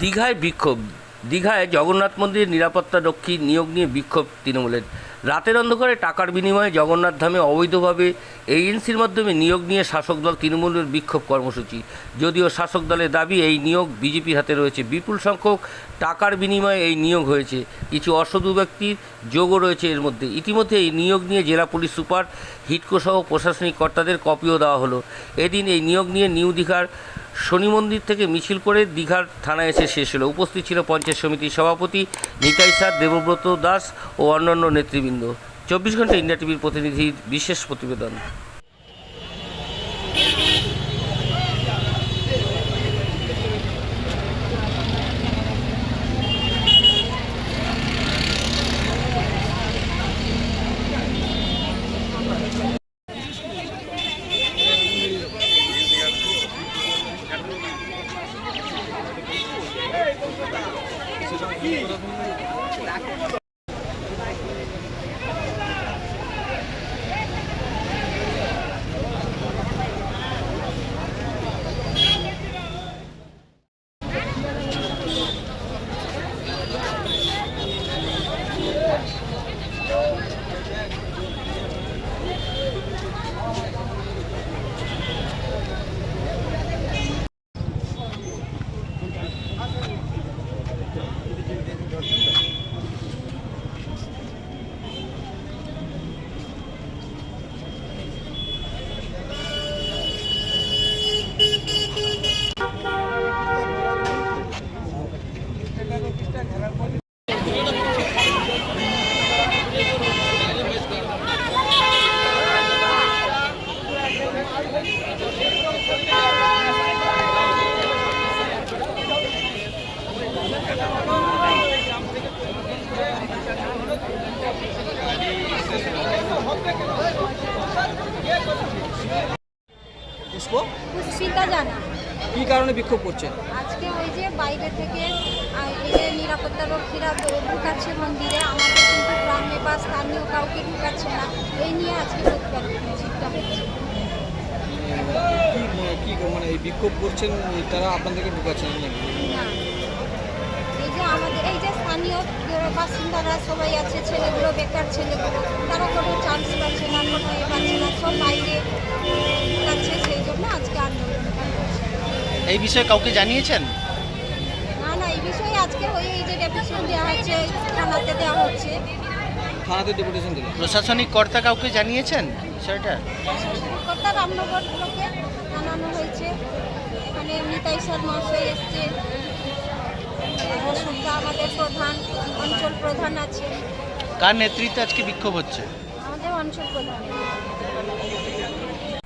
দীঘায় বিক্ষোভ। দীঘায় জগন্নাথ মন্দিরের নিরাপত্তা রক্ষী নিয়োগ নিয়ে বিক্ষোভ তৃণমূলের। রাতের অন্ধকারে টাকার বিনিময়ে জগন্নাথ ধামে অবৈধভাবে এজেন্সির মাধ্যমে নিয়োগ নিয়ে শাসক দল তৃণমূলের বিক্ষোভ কর্মসূচি। যদিও শাসক দলের দাবি, এই নিয়োগ বিজেপির হাতে রয়েছে। বিপুল সংখ্যক টাকার বিনিময়ে এই নিয়োগ হয়েছে। কিছু অসাধু ব্যক্তির যোগও রয়েছে এর মধ্যে। ইতিমধ্যে এই নিয়োগ নিয়ে জেলা পুলিশ সুপার হিটকো সহ প্রশাসনিক কর্তাদের কপিও দেওয়া হলো। এদিন এই নিয়োগ নিয়ে নিউ দীঘার শনি মন্দির থেকে মিছিল করে দীঘার থানায় এসে শেষ হলো। উপস্থিত ছিল পঞ্চায়েত সমিতির সভাপতি নিতাই স্যার দেবব্রত দাস ও অন্যান্য নেতৃবৃন্দ। চব্বিশ ঘণ্টা ইন্ডিয়া টিভির প্রতিনিধির বিশেষ প্রতিবেদন। কি? পুষ্প পুষ্পিতা জানা। কি কারণে বিক্ষোভ করছেন? আজকে ওই যে বাইরে থেকে এই যে নিরাপত্তা রক্ষীরা ঢুকাচ্ছে মন্দিরে আমাদের কিন্তু গ্রামে বা স্থানীয় কাউকে ঢুকাচ্ছে না। এই নিয়ে আজকে প্রতিবাদ মিছিলটা হচ্ছে। কি মানে এই বিক্ষোভ করছেন তারা আপনাদেরকে ঢুকাচ্ছেন না এই যে আমাদের এই যে স্থানীয় বাসিন্দারা সবাই আছে ছেলেগুলো বেকার ছেলেগুলো তারা কোনো চান্স পাচ্ছে না কোনো এ পাচ্ছে না সব বাইরে। এই বিষয়ে কাউকে জানিয়েছেন? না না এই বিষয়ে আজকে ওই এই যে ডেপুটেশন দেওয়া হচ্ছে থানাতে দেওয়া হচ্ছে। থানাতে ডেপুটেশন দিলেন প্রশাসনিক কর্তা কাউকে জানিয়েছেন বিষয়টা? কর্তা রামনগরগুলোকে জানানো হয়েছে। এখানে নিতাই স্যার মহাশয় এসছে। অশোকদা আমাদের প্রধান অঞ্চল প্রধান আছে। কার নেতৃত্বে আজকে বিক্ষোভ হচ্ছে? আমাদের অঞ্চল প্রধান।